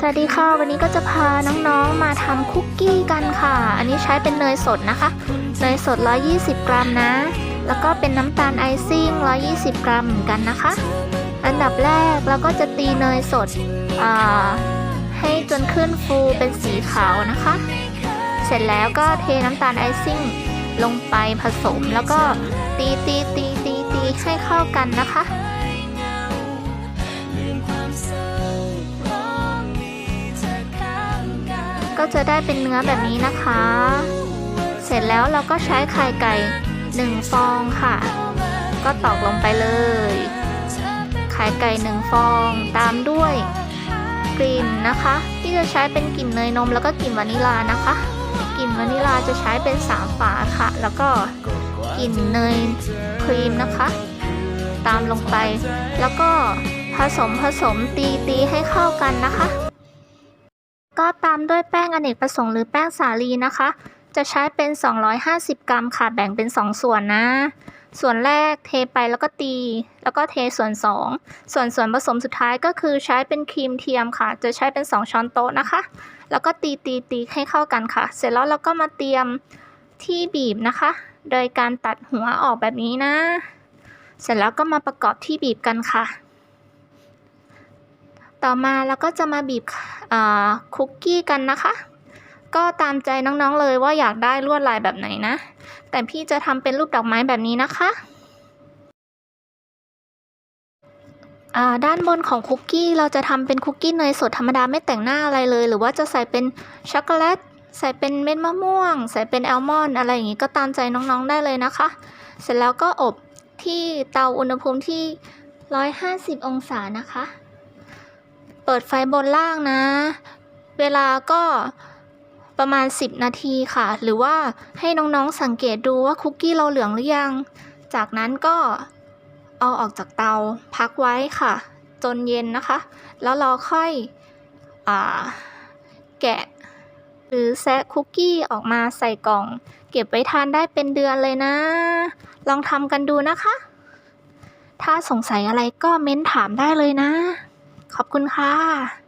สวัสดีค่ะ วันนี้ก็จะพาน้องๆมาทำคุกกี้กันค่ะ อันนี้ใช้เป็นเนยสดนะคะ เนยสด 120 กรัมนะ แล้วก็เป็นน้ำตาลไอซิ่ง 120 กรัมเหมือนกันนะคะ อันดับแรกเราก็จะตีเนยสดให้จนขึ้นฟูเป็นสีขาวนะคะ เสร็จแล้วก็เทน้ำตาลไอซิ่งลงไปผสมแล้วก็ตีตีตีตีตีให้เข้ากันนะคะ จะได้เป็นเนื้อแบบนี้นะคะ เสร็จแล้วเราก็ใช้ไข่ไก่หนึ่งฟองค่ะ ก็ตอกลงไปเลย ไข่ไก่หนึ่งฟองตามด้วยกลิ่นนะคะ ที่จะใช้เป็นกลิ่นเนยนมแล้วก็กลิ่นวานิลานะคะกลิ่นวานิลาจะใช้เป็นสามฝาค่ะ แล้วก็กลิ่นเนยครีมนะคะ ตามลงไป แล้วก็ผสมผสมตีตีให้เข้ากันนะคะ ก็ตามด้วยแป้งอเนกประสงค์หรือแป้งสาลีนะคะ จะใช้เป็น 250 กรัมค่ะ แบ่งเป็น 2 ส่วนนะ ส่วนแรกเทไปแล้วก็ตี แล้วก็เทส่วน 2 ส่วนส่วนผสมสุดท้ายก็คือใช้เป็นครีมเทียมค่ะ จะใช้เป็น 2 ช้อนโต๊ะนะคะ แล้วก็ตีตีตีให้เข้ากันค่ะ เสร็จแล้วเราก็มาเตรียมที่บีบนะคะ โดยการตัดหัวออกแบบนี้นะ เสร็จแล้วก็มาประกอบที่บีบกันค่ะ ต่อมาเราก็จะมาบีบคุกกี้กันนะคะ ก็ตามใจน้องๆเลยว่าอยากได้ลวดลายแบบไหนนะ แต่พี่จะทำเป็นรูปดอกไม้แบบนี้นะคะอ่าด้านบนของคุกกี้เราจะทำเป็นคุกกี้เนยสดธรรมดาไม่แต่งหน้าอะไรเลย หรือว่าจะใส่เป็นช็อกโกแลตใส่เป็นเม็ดมะม่วง ใส่เป็นแอลมอนด์อะไรอย่างนี้ก็ตามใจน้องๆได้เลยนะคะ เสร็จแล้วก็อบที่เตาอุณหภูมิที่ 150 องศานะคะ เปิดไฟบนล่างนะ เวลาก็ประมาณ 10 นาทีค่ะ หรือว่าให้น้องๆสังเกตดูว่าคุกกี้เราเหลืองหรือยัง จากนั้นก็เอาออกจากเตาพักไว้ค่ะ จนเย็นนะคะ แล้วเราค่อยอแกะ หรือแซะคุกกี้ออกมาใส่กล่อง เก็บไว้ทานได้เป็นเดือนเลยนะ ลองทำกันดูนะคะ ถ้าสงสัยอะไรก็เม้นถามได้เลยนะ ขอบคุณค่ะ